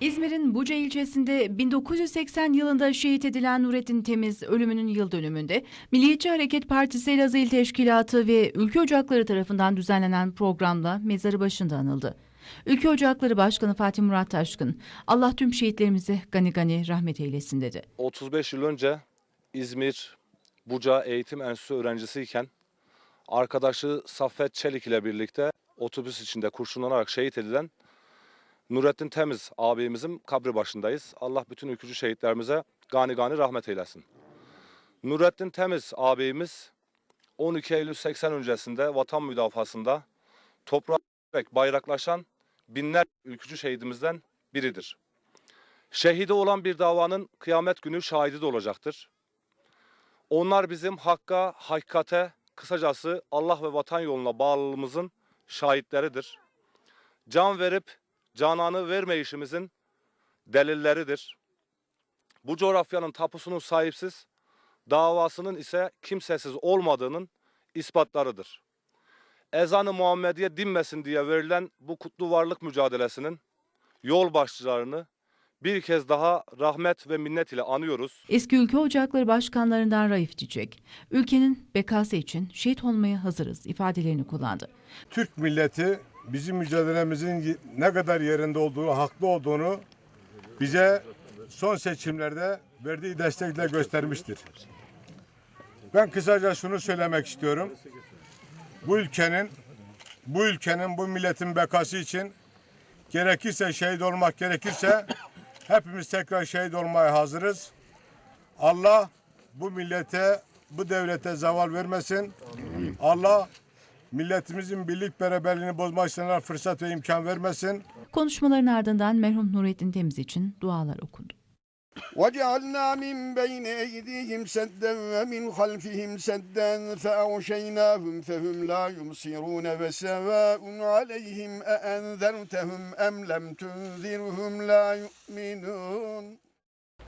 İzmir'in Buca ilçesinde 1980 yılında şehit edilen Nurettin Temiz ölümünün yıl dönümünde Milliyetçi Hareket Partisi Elazığ İl Teşkilatı ve Ülke Ocakları tarafından düzenlenen programla mezarı başında anıldı. Ülke Ocakları Başkanı Fatih Murat Taşkın, Allah tüm şehitlerimizi gani gani rahmet eylesin dedi. 35 yıl önce İzmir Buca Eğitim Enstitüsü öğrencisiyken arkadaşı Saffet Çelik ile birlikte otobüs içinde kurşunlanarak şehit edilen Nurettin Temiz abimizin kabri başındayız. Allah bütün ülkücü şehitlerimize gani gani rahmet eylesin. Nurettin Temiz abimiz 12 Eylül 80 öncesinde vatan müdafasında toprağa bayraklaşan binler ülkücü şehidimizden biridir. Şehidi olan bir davanın kıyamet günü şahidi de olacaktır. Onlar bizim hakka, hakikate, kısacası Allah ve vatan yoluna bağlılığımızın şahitleridir. Can verip cananı vermeyişimizin delilleridir. Bu coğrafyanın tapusunun sahipsiz, davasının ise kimsesiz olmadığının ispatlarıdır. Ezanı Muhammediye dinmesin diye verilen bu kutlu varlık mücadelesinin yol başçılarını bir kez daha rahmet ve minnet ile anıyoruz. Eski Ülke Ocakları Başkanlarından Raif Çiçek, ülkenin bekası için şehit olmaya hazırız ifadelerini kullandı. Türk milleti bizim mücadelemizin ne kadar yerinde olduğu, haklı olduğunu bize son seçimlerde verdiği destekle göstermiştir. Ben kısaca şunu söylemek istiyorum. Bu ülkenin bu ülkenin bu milletin bekası için gerekirse şehit olmak gerekirse hepimiz tekrar şehit olmaya hazırız. Allah bu millete, bu devlete zaval vermesin. Allah milletimizin birlik beraberliğini bozmak isteyenler fırsat ve imkan vermesin. Konuşmaların ardından merhum Nurettin Temiz için dualar okundu. وجعلنا من بين أيديهم سدا ومن خلفهم سدا فأغشيناهم فهم لا يبصرون وسواء عليهم أأنذرتهم أم لم تنذرهم لا يؤمنون